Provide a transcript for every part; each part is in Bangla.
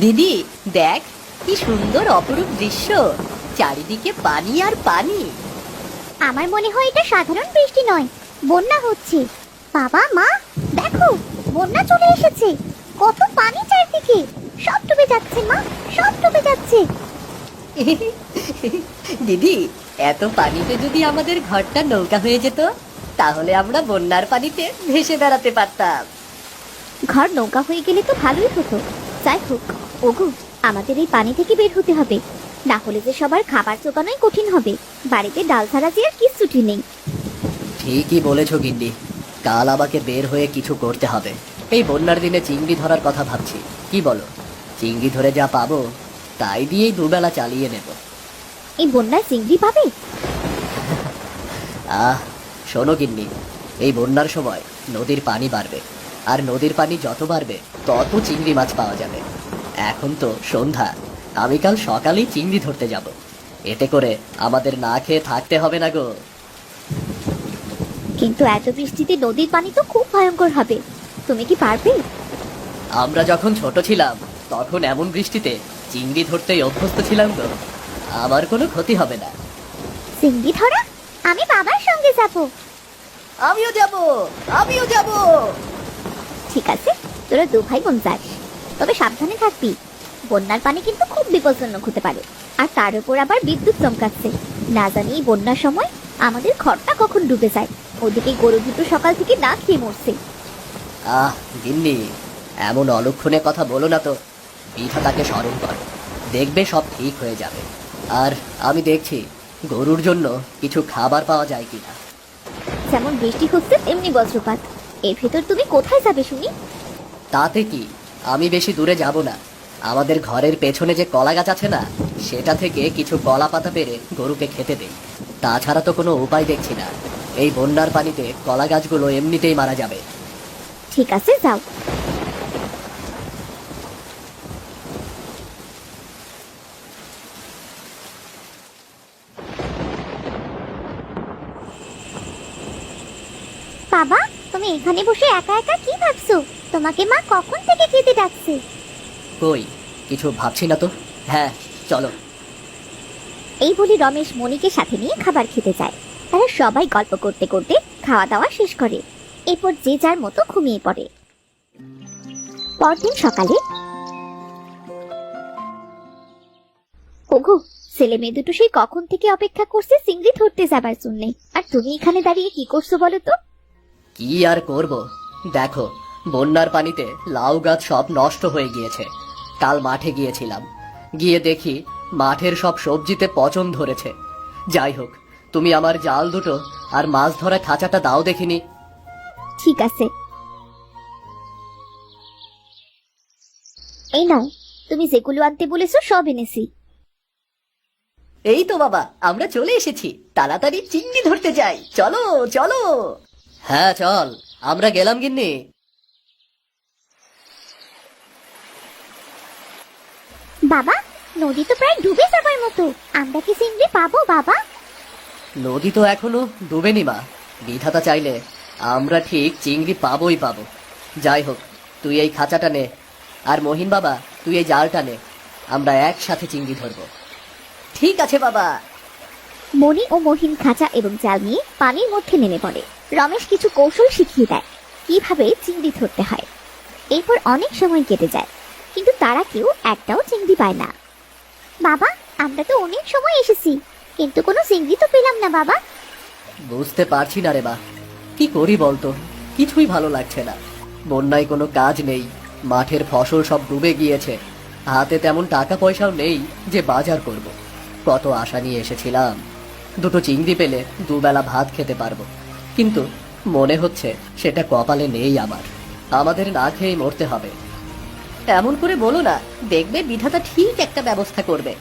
দিদি দেখ কি সুন্দর অপরূপ দৃশ্য। চারিদিকে পানি আর পানি। আমার মনে হয় এটা সাধারণ বৃষ্টি নয় বন্যা হচ্ছে। বাবা মা দেখো বন্যা চলে এসেছে। কত পানি চারদিকে। সব ডুবে যাচ্ছে মা সব ডুবে যাচ্ছে। দিদি এত পানিতে যদি আমাদের ঘরটা নৌকা হয়ে যেত তাহলে আমরা বন্যার পানিতে ভেসে বেড়াতে পারতাম। ঘর নৌকা হয়ে গেলে তো ভালোই হতো। যাই হোক ওগো আমাদের এই পানি থেকে বের হতে হবে। না হলে যে সবার খাবার জোগানোই কঠিন হবে। বাড়িতে ডাল ছাড়া যে আর কিচ্ছুটি নেই। ঠিকই বলেছ গিন্নি। কাল আমাকে বের হয়ে কিছু করতে হবে। এই বন্যার দিনে চিংড়ি ধরার কথা ভাবছি। কি বলো? চিংড়ি ধরে যা পাবো তাই দিয়েই দুবেলা চালিয়ে নেব। এই বন্যায় চিংড়ি পাবে? আহ শোনো গিন্নি এই বন্যার সময় নদীর পানি বাড়বে। আর নদীর পানি যত বাড়বে তত চিংড়ি মাছ পাওয়া যাবে। এখন তো সন্ধ্যা। আমি কাল সকালেই চিংড়ি ধরতে যাব। এতে করে আমাদের না খেয়ে থাকতে হবে না গো। কিন্তু এত বৃষ্টিতে নদীর পানি তো খুব ভয়ঙ্কর হবে। তুমি কি পারবে? আমরা যখন ছোট ছিলাম তখন এমন বৃষ্টিতে চিংড়ি ধরতেই অভ্যস্ত ছিলাম তো আমার কোনো ক্ষতি হবে না। চিংড়ি ধরা? আমি বাবার সঙ্গে যাব। আমিও যাব! আমিও যাব! ঠিক আছে তোরা দু ভাই বোন যাস তবে সাবধানে থাকবি। বন্যার পানি কিন্তু খুব বিপজ্জনক হতে পারে। আর তার উপর আবার বিদ্যুৎ চমকাচ্ছে। না জানি বন্যার সময় আমাদের ঘরটা কখন ডুবে যায়। ওদিকে গরু দুটো সকাল থেকে না খেয়ে মরছে। আহ গিন্নি এমন অলক্ষণে কথা বলো না তো। বিধাতাকে স্মরণ কর। দেখবে সব ঠিক হয়ে যাবে। আর আমি দেখছি গরুর জন্য কিছু খাবার পাওয়া যায় কিনা। যেমন বৃষ্টি হচ্ছে তেমনি বজ্রপাত। এর ভেতর তুমি কোথায় যাবে শুনি তাতে কি? আমি বেশি দূরে যাব না। আমাদের ঘরের পেছনে যে কলা গাছ আছে না সেটা থেকে কিছু কলা পাতা পেরে গরুকে খেতে দেই। তাছাড়া তো কোনো উপায় দেখছি না। এই বন্যার পানিতে কলা গাছগুলো এমনিতেই মারা যাবে। ঠিক আছে যাও। বাবা তুমি এখানে বসে একা একা কি ভাবছ? তোমাকে মা কখন থেকে খেতে ডাকছে? কই কিছু ভাবছি না তো। হ্যাঁ চলো। এই বলে রমেশ মনিকে সাথে নিয়ে খাবার খেতে যায়। তারা সবাই গল্প করতে করতে খাওয়া দাওয়া শেষ করে। এরপর যে যার মতো ঘুমিয়ে পড়ে। পরদিন সকালে ওগো ছেলে মেয়ে দুটো সেই কখন থেকে অপেক্ষা করছে চিংড়ি ধরতে যাবার জন্য। আর তুমি এখানে দাঁড়িয়ে কি করছ বলো তো? কি আর করব? দেখো বন্যার পানিতে লাউ গাছ সব নষ্ট হয়ে গিয়েছে। কাল মাঠে গিয়েছিলাম। গিয়ে দেখি মাঠের সব সবজিতে পচন ধরেছে। যাই হোক তুমি আমার জাল দুটো আর মাছ ধরা খাঁচাটা দাও দেখিনি। ঠিক আছে। এই নাও তুমি যেগুলো আনতে বলেছ সব এনেছি। এই তো বাবা আমরা চলে এসেছি। তাড়াতাড়ি চিংড়ি ধরতে যাই। চলো চলো। হ্যাঁ চল। আমরা গেলাম গিন্নি। বাবা নদী তো প্রায় ডুবে যাবার মতো। আমরা কি চিংড়ি পাবো বাবা? নদী তো এখনও ডুবেনি মা। বিধাতা চাইলে আমরা ঠিক চিংড়ি পাবোই পাবো। যাই হোক তুই এই খাঁচাটা নে। আর মহিন বাবা তুই এই জালটা নে। আমরা একসাথে চিংড়ি ধরবো। ঠিক আছে বাবা। মণি ও মহিন খাঁচা এবং জাল নিয়ে পানির মধ্যে নেমে পড়ে। রমেশ কিছু কৌশল শিখিয়ে দেয়, কীভাবে চিংড়ি ধরতে হয়। এরপর অনেক সময় কেটে যায়, কিন্তু তারা কেউ একটাও চিংড়ি পায় না। বাবা, আমরা তো অনেক সময় এসেছি, কিন্তু কোনো চিংড়ি তো পেলাম না, বাবা। বুঝতে পারছি না রে মা। কি করি বলতো? কিছুই ভালো লাগছে না। বন্যায় কোনো কাজ নেই, মাঠের ফসল সব ডুবে গিয়েছে। হাতে তেমন টাকা পয়সাও নেই যে বাজার করব। কত আশা নিয়ে এসেছিলাম। দুটো চিংড়ি পেলে দুবেলা ভাত খেতে পারব। কিন্তু মনে হচ্ছে সেটা কপালে নেই আমার। আমাদের না খেয়েই মরতে হবে। এমন করে বলো না দেখবে বিধাতা ঠিক একটা ব্যবস্থা করবে।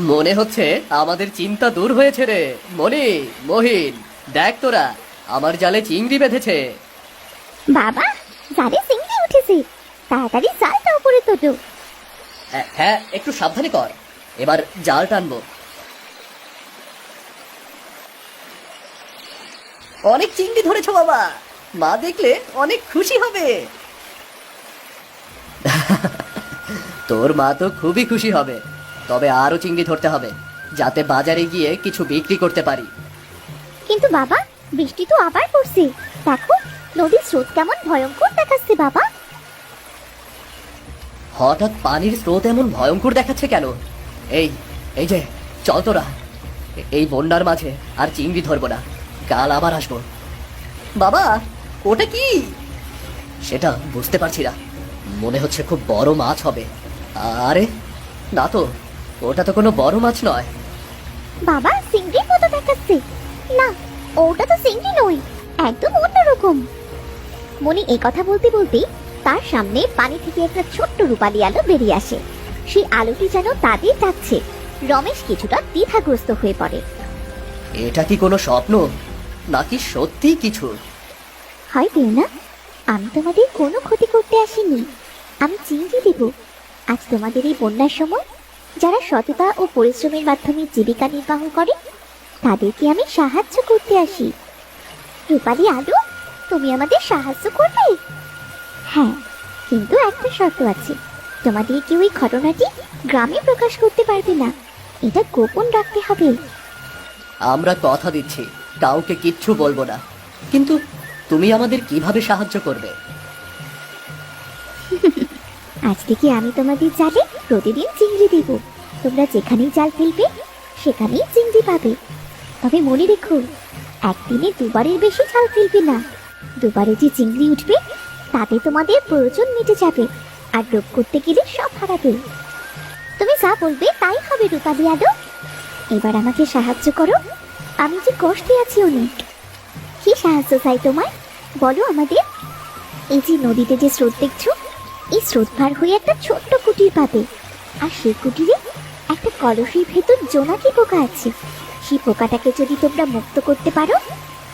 মনে হচ্ছে আমাদের চিন্তা দূর হয়েছে রে। মনি মহিন দেখ তোরা আমার জালে চিংড়ি বেঁধেছে। বাবা জালে চিংড়ি উঠেছে। তাড়াতাড়ি জালটা উপরে তোলো। হ্যাঁ, হ্যাঁ একটু সাবধানে কর। এবার জাল টানবো। অনেক চিংড়ি ধরেছ বাবা। মা দেখলে অনেক খুশি হবে। তোর মা তো খুবই খুশি হবে। তবে আরও চিংড়ি ধরতে হবে যাতে বাজারে গিয়ে কিছু বিক্রি করতে পারি। কিন্তু বাবা বৃষ্টি তো আবার পড়ছে। দেখো নদীর স্রোত কেমন ভয়ঙ্কর দেখাচ্ছে বাবা। হঠাৎ পানির স্রোত এমন ভয়ঙ্কর দেখাচ্ছে কেন? এই এই যে চল তোরা। এই বন্যার মাঝে আর চিংড়ি ধরবো না। কাল আবার আসব। বাবা ওটা কি? সেটা বুঝতে পারছি না। মনে হচ্ছে খুব বড় মাছ হবে। আরে না তো ওটা তো কোনো বড় মাছ নয়। বাবা চিংড়ির মতো দেখাচ্ছে। না ওটা তো চিংড়ি নয় একদম অন্যরকম। মনি এই কথা বলতে বলতে তার সামনে পানি থেকে একটা ছোট্ট রূপালি আলো বেরিয়ে আসে। সেই আলোটি যেন তাদের ডাকছে। রমেশ কিছুটা দ্বিধাগ্রস্ত হয়ে পড়ে। এটা কি কোনো স্বপ্ন? নাকি সত্যি কিছু? হয় না আমি তোমাদের কোনো ক্ষতি করতে আসিনি। আমি চিংড়ি দেব। আজ তোমাদের এই বন্যার সময় যারা সততা ও পরিশ্রমের মাধ্যমে জীবিকা নির্বাহ করে তাদেরকে আমি সাহায্য করতে আসি। রূপালী আলু তুমি আমাদের সাহায্য করবে? হ্যাঁ কিন্তু একটা শর্ত আছে। তোমাদের কেউ এই ঘটনাটি গ্রামে প্রকাশ করতে পারবে না। এটা গোপন রাখতে হবে। আমরা কথা দিচ্ছি। কাউকে কিচ্ছু বলব না। কিন্তু তুমি আমাদের কীভাবে সাহায্য করবে? আজ থেকে আমি তোমাদের জালে প্রতিদিন চিংড়ি দেব? তোমরা যেখানেই জাল ফেলবে, সেখানেই চিংড়ি পাবে। তবে মনে রেখো, একদিনে দুবারের বেশি জাল ফেলবে না। দুবারে যে চিংড়ি উঠবে, তাতে তোমাদের প্রয়োজন মিটে যাবে আর লোভ করতে গেলে সব হারাবে। তুমি যা বলবে তাই হবে রূপালি আলো এবার আমাকে সাহায্য করো। আমি যে কষ্টে আছি অনেক কি সাহায্য চাই তোমায়? বলো আমাদের। এই যে নদীতে যে স্রোত দেখছ এই স্রোত পার হয়ে একটা ছোট্ট কুটির পাবে। আর সেই কুটিরে একটা কলসির ভেতর জোনাকি পোকা আছে। সেই পোকাটাকে যদি তোমরা মুক্ত করতে পারো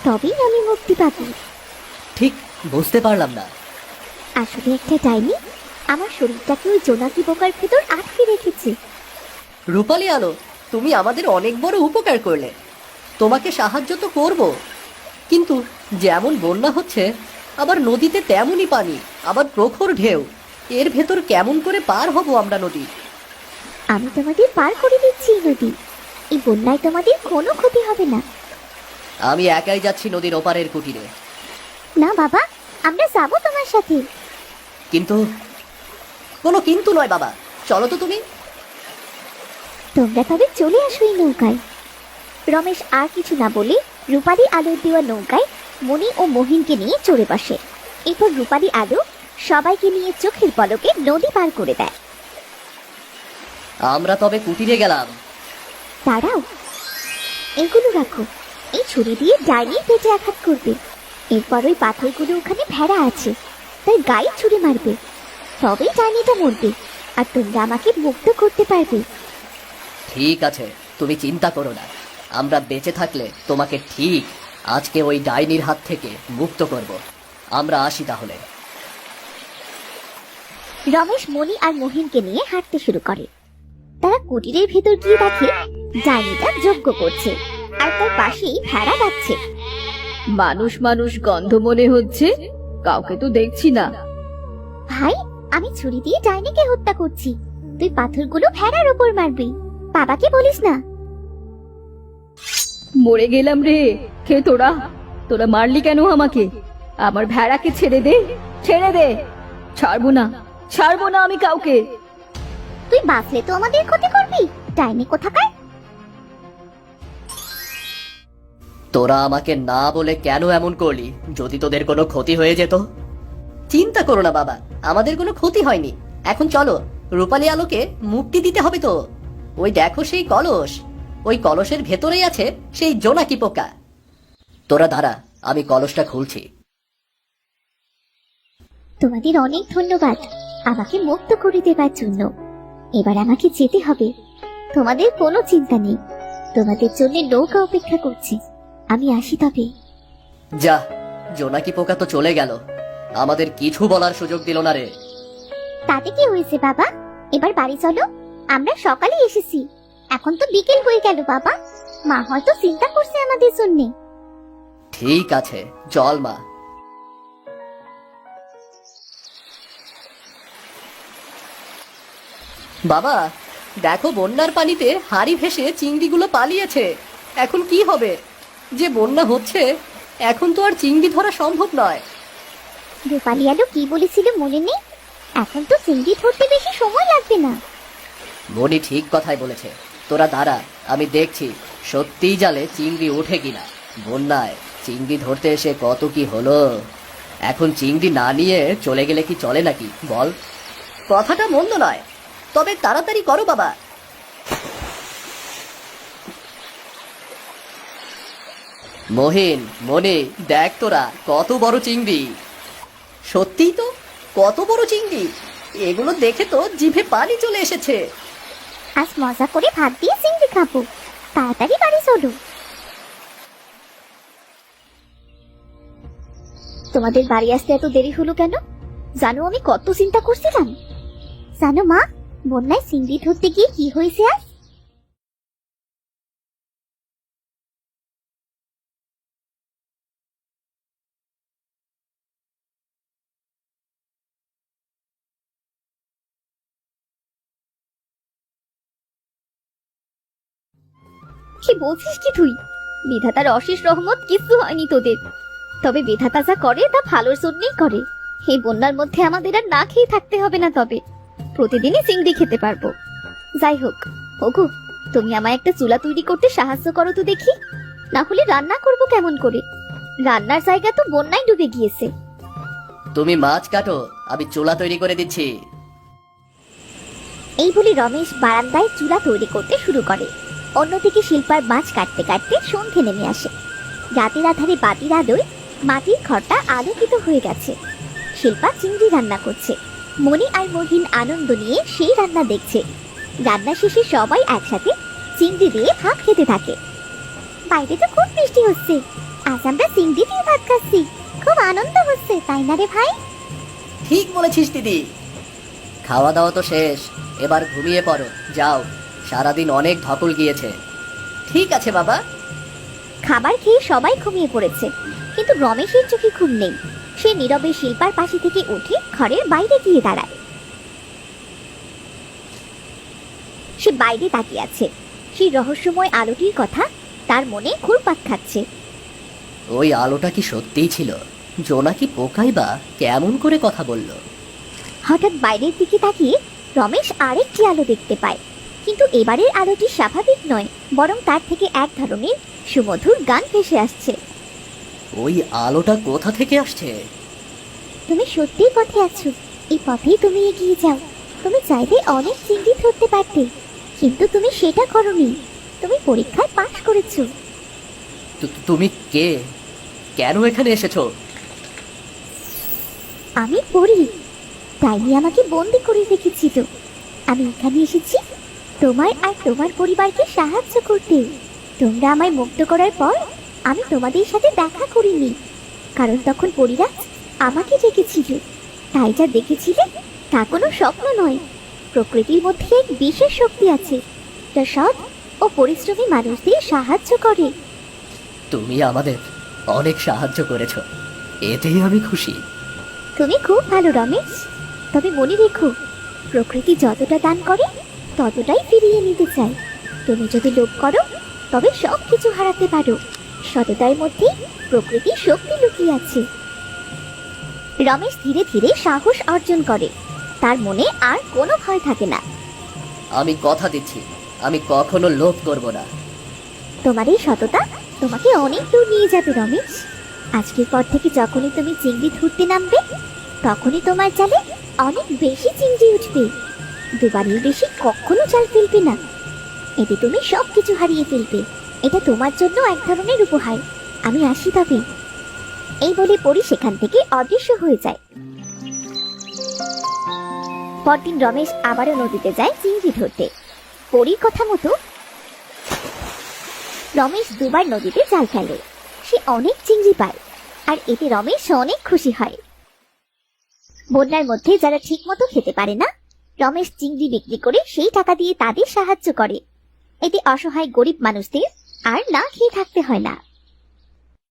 তবেই আমি মুক্তি পাবো। ঠিক বুঝতে পারলাম না। আসলে একটা ডাইনি আমার শরীরটাকে ওই জোনাকি পোকার ভেতর আটকে রেখেছে। রূপালী আলো তুমি আমাদের অনেক বড় উপকার করলে। তোমাকে সাহায্য তো করব। কিন্তু যেমন বন্যা হচ্ছে আবার নদীতে তেমনই পানি আবার প্রখর ঢেউ এর ভেতর কেমন করে পার হব আমরা নদী? আমি তোমাদের পার করে দিচ্ছি নদী। এই বন্যায় তোমাদের কোনো ক্ষতি হবে না। আমি একাই যাচ্ছি নদীর ওপারের কুটিরে। না বাবা আমরা যাব তোমার সাথে। কিন্তু কোনো কিন্তু নয় বাবা। চলো তো তুমি। তোমরা তবে চলে আসো এই নৌকায়। রমেশ আর কিছু না বলে রূপালী আলোর দেওয়া নৌকায় মণি ও মহিনকে নিয়ে চড়ে বসে। এরপর রূপালী আলো সবাইকে নিয়ে চোখের পলকে নদী পার করে দেয়। আমরা তবে কুটিরে গেলাম। তারাও এগুলো রাখো। এই ছুরি দিয়ে ডাইনির পেটে আঘাত করবে। এরপর ওই পাথরগুলো ওখানে ভেড়া আছে। তাই গায়ে ছুরি মারবে। তবেই ডাইনিটা মরবে। আর তোমরা আমাকে মুক্ত করতে পারবে। ঠিক আছে তুমি চিন্তা করো না। আমরা বেঁচে থাকলে তোমাকে ঠিক আজকে ওই ডাইনির হাত থেকে মুক্ত করব। আমরা আসি তাহলে। রমেশ মণি আর মহিনকে নিয়ে হাঁটতে শুরু করে। তারা কুটিরের ভেতর গিয়ে দেখে ডাইনিটা যজ্ঞ করছে আর তার পাশেই ভেড়া যাচ্ছে মানুষ মানুষ গন্ধ মনে হচ্ছে কাউকে তো দেখছি না। ভাই আমি ছুরি দিয়ে ডাইনিকে হত্যা করছি। তুই পাথরগুলো ভেড়ার উপর মারবি। বাবাকে বলিস না। মরে গেলাম রে। খে তোরা? তোরা মারলি কেন আমাকে? আমার ভেড়াকে ছেড়ে দে। ছেড়ে দে। ছাড়বো না। ছাড়বো না আমি কাউকে। তুই বাঁচলে তো আমাদের ক্ষতি করবি। ডাইনি কোথাকার? তোরা আমাকে না বলে কেন এমন করলি? যদি তোদের কোনো ক্ষতি হয়ে যেত? চিন্তা করো না বাবা আমাদের কোনো ক্ষতি হয়নি। এখন চলো রূপালী আলোকে মুক্তি দিতে হবে তো। ওই দেখো সেই কলস। ওই কলসের ভেতরেই আছে সেই জোনাকি পোকা। তোরা দাঁড়া আমি কলসটা খুলছি। তোমাদের অনেক ধন্যবাদ। আমাকে মুক্ত করে দেবার জন্য। এবার আমাকে যেতে হবে। তোমাদের কোনো চিন্তা নেই। তোমাদের জন্য নৌকা অপেক্ষা করছে। আমি আসি তবে। যা জোনাকি পোকা তো চলে গেল। আমাদের কিছু বলার সুযোগ দিল না রে। তাতে কি হয়েছে বাবা? এবার বাড়ি চলো। আমরা সকালে এসেছি। এখন তো বিকেল হয়ে গেল বাবা। মা হয়তো চিন্তা করছে আমাদের জন্যে। ঠিক আছে চল মা। বাবা দেখো বন্যার পানিতে হাড়ি ভেসে চিংড়িগুলো পালিয়েছে। এখন কি হবে? যে বন্যা হচ্ছে এখন তো আর চিংড়ি ধরা সম্ভব নয়। রূপালি আলো কি বলেছিল মনে নেই? এখন তো চিংড়ি ধরতে বেশি সময় লাগবে না। মনি ঠিক কথাই বলেছে। তোরা দাঁড়া, আমি দেখছি সত্যিই জালে চিংড়ি ওঠে কিনা। বন্যায় চিংড়ি ধরতে এসে কত কি হলো? এখন চিংড়ি না নিয়ে চলে গেলে কি চলে নাকি? বল। কথাটা মন্দ নয়। তবে তাড়াতাড়ি করো বাবা। মহিন, মনে, দেখ তোরা, কত বড় চিংড়ি। সত্যিই তো, কত বড় চিংড়ি। এগুলো দেখে তো জিভে পানি চলে এসেছে। আজ মজা করে ভাত দিয়ে চিংড়ি খাব। তাড়াতাড়ি বাড়ি চলো। তোমাদের বাড়ি আসতে এত দেরি হলো কেন? জানো আমি কত চিন্তা করছিলাম। জানো মা, বন্যায় চিংড়ি ধরতে গিয়ে কি হয়েছে আজ? কি বলছিস কি তুই? বিধাতার অশেষ রহমত কিছু হয়নি তোদের। তবে বিধাতা যা করে তা ভালোর জন্যই করে। এই বন্যার মধ্যে আমাদের আর না খেয়ে থাকতে হবে না তবে। প্রতিদিনই চিংড়ি খেতে পারব। যাই হোক ওগো তুমি আমায় একটা চুলা তৈরি করতে সাহায্য করো তো দেখি। না হলে রান্না করব কেমন করে? রান্নার জায়গা তো বন্যায় ডুবে গিয়েছে। তুমি মাছ কাটো আমি চুলা তৈরি করে দিচ্ছি। এই বলে রমেশ বারান্দায় চুলা তৈরি করতে শুরু করে। অন্যদিকে শিল্পার মাছ কাটতে কাটতে সন্ধে নেমে আসে। রাতের আধারে বাতির আলোয় মাটির ঘরটা আলোকিত হয়ে গেছে। শিল্পা চিংড়ি রান্না করছে। মণি আর মহিন আনন্দ নিয়ে সেই রান্না দেখছে। রান্না শেষে সবাই একসাথে চিংড়ি দিয়ে ভাত খেতে থাকে। বাইরে তো খুব বৃষ্টি হচ্ছে। আজ আমরা চিংড়ি দিয়ে ভাত খাচ্ছি। খুব আনন্দ হচ্ছে, তাই না রে ভাই? ঠিক বলেছিস দিদি। খাওয়া দাওয়া তো শেষ। এবার ঘুমিয়ে পড়ো। যাও। সারাদিন অনেক ধকল গিয়েছে। ঠিক আছে বাবা। খাবার খেয়ে সবাই ঘুমিয়ে পড়েছে। কিন্তু রমেশের চোখে ঘুম নেই। সে নীরবে শিল্পার পাশে থেকে উঠে ঘরের বাইরে গিয়ে দাঁড়ায়। সে বাইরে তাকিয়ে আছে। সেই রহস্যময় আলোটির কথা তার মনে ঘুরপাক খাচ্ছে। ওই আলোটা কি সত্যিই ছিল? জোনাকি পোকাই বা কেমন করে কথা বলল? হঠাৎ বাইরের দিকে তাকিয়ে রমেশ আরেকটি আলো দেখতে পায়। কিন্তু এবারের আলোটি স্বাভাবিক নয় বরং তার থেকে এক ধরনের সুমধুর গান ভেসে আসছে। ওই আলোটা কোথা থেকে আসছে? তুমি সত্যিই পথে আছো। এই পথেই তুমি এগিয়ে যাও। তুমি চাইলে অনেক চিংড়ি ধরতে পারতে কিন্তু তুমি সেটা করনি। তুমি পরীক্ষায় পাশ করেছ। তু- তুমি কে? কেন এখানে এসেছ? আমি পড়ি। তাইনি আমাকে বন্দি করে রেখেছিল আমি এখানে এসেছি তোমার আর তোমার পরিবারকে সাহায্য করতে। তোমরা আমায় মুক্ত করার পর আমি তোমাদের সাথে দেখা করিনি। কারণ তখন পরিরাজ আমাকে ডেকেছিল। তাই যা দেখেছিলে তা কোনো স্বপ্ন নয়। প্রকৃতির মধ্যে এক বিশেষ শক্তি আছে যা সৎ ও পরিশ্রমী মানুষদের সাহায্য করে। তুমি আমাদের অনেক সাহায্য করেছ। এতেই আমি খুশি। তুমি খুব ভালো রমেশ। তবে মনে রেখো প্রকৃতি যতটা দান করে ততটাই ফিরিয়ে নিতে চায় তুমি যদি লোভ করো তবে সব কিছু হারাতে পারো। সততার মধ্যে প্রকৃতির শক্তি লুকিয়ে আছে। রমেশ ধীরে ধীরে সাহস অর্জন করে। তার মনে আর কোনো ভয় থাকে না। আমি কথা দিচ্ছি। আমি কখনো লোভ করব না। তোমার এই সততা তোমাকে অনেক দূর নিয়ে যাবে রমেশ। আজকের পর থেকে যখনই তুমি চিংড়ি ধরতে নামবে তখনই তোমার জালে অনেক বেশি চিংড়ি উঠবে। দুবারের বেশি কখনো জাল ফেলবে না। এতে তুমি সব কিছু হারিয়ে ফেলবে। এটা তোমার জন্য এক ধরনের উপহার। আমি আসি তবে। এই বলে পরি সেখান থেকে অদৃশ্য হয়ে যায়। পরদিন রমেশ আবারও নদীতে যায় চিংড়ি ধরতে। পরীর কথা মতো রমেশ দুবার নদীতে জাল ফেলে। সে অনেক চিংড়ি পায়, আর এতে রমেশ অনেক খুশি হয়। বন্যার মধ্যে যারা ঠিক মতো খেতে পারে না রমেশ চিংড়ি বিক্রি করে সেই টাকা দিয়ে তাদের সাহায্য করে। এতে অসহায় গরিব মানুষদের আর না খেয়ে থাকতে হয় না।